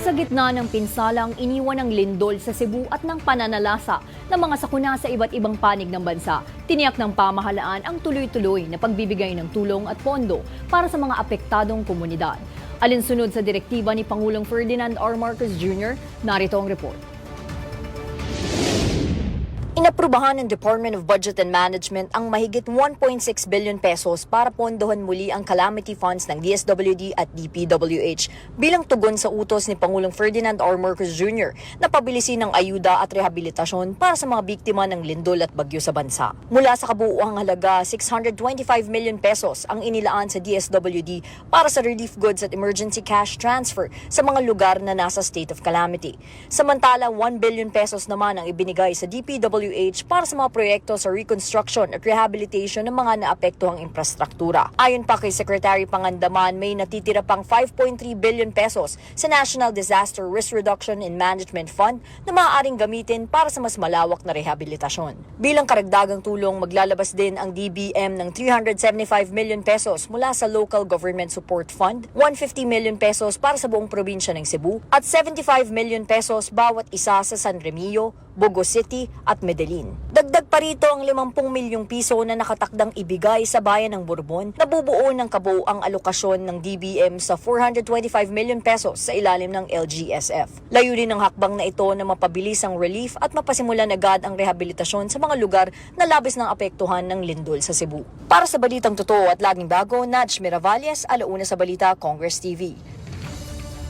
Gitna ng pinsalang iniwan ng lindol sa Cebu at ng pananalasa ng mga sakuna sa iba't ibang panig ng bansa, tiniyak ng pamahalaan ang tuloy-tuloy na pagbibigay ng tulong at pondo para sa mga apektadong komunidad. Alinsunod sa direktiba ni Pangulong Ferdinand R. Marcos Jr., narito ang report. Inaprubahan ng Department of Budget and Management ang mahigit 1.6 billion pesos para pondohan muli ang calamity funds ng DSWD at DPWH bilang tugon sa utos ni Pangulong Ferdinand R. Marcos Jr. na pabilisin ang ayuda at rehabilitasyon para sa mga biktima ng lindol at bagyo sa bansa. Mula sa kabuuang halaga, 625 million pesos ang inilaan sa DSWD para sa relief goods at emergency cash transfer sa mga lugar na nasa state of calamity. Samantala, 1 billion pesos naman ang ibinigay sa DPWH para sa mga proyekto sa reconstruction at rehabilitation ng mga naapektuhang infrastruktura. Ayon pa kay Secretary Pangandaman, may natitira pang 5.3 billion pesos sa National Disaster Risk Reduction and Management Fund na maaaring gamitin para sa mas malawak na rehabilitasyon. Bilang karagdagang tulong, maglalabas din ang DBM ng 375 million pesos mula sa Local Government Support Fund, 150 million pesos para sa buong probinsya ng Cebu, at 75 million pesos bawat isa sa San Remillo, Bogo City at Medellin. Dagdag pa rito ang 50 milyong piso na nakatakdang ibigay sa bayan ng Bourbon na bubuo ng kabuuang alokasyon ng DBM sa 425 million pesos sa ilalim ng LGSF. Layunin ng hakbang na ito na mapabilis ang relief at mapasimulan agad ang rehabilitasyon sa mga lugar na labis ng apektuhan ng lindol sa Cebu. Para sa Balitang Totoo at Laging Bago, Naj Miravalles, Alauna sa Balita, Congress TV.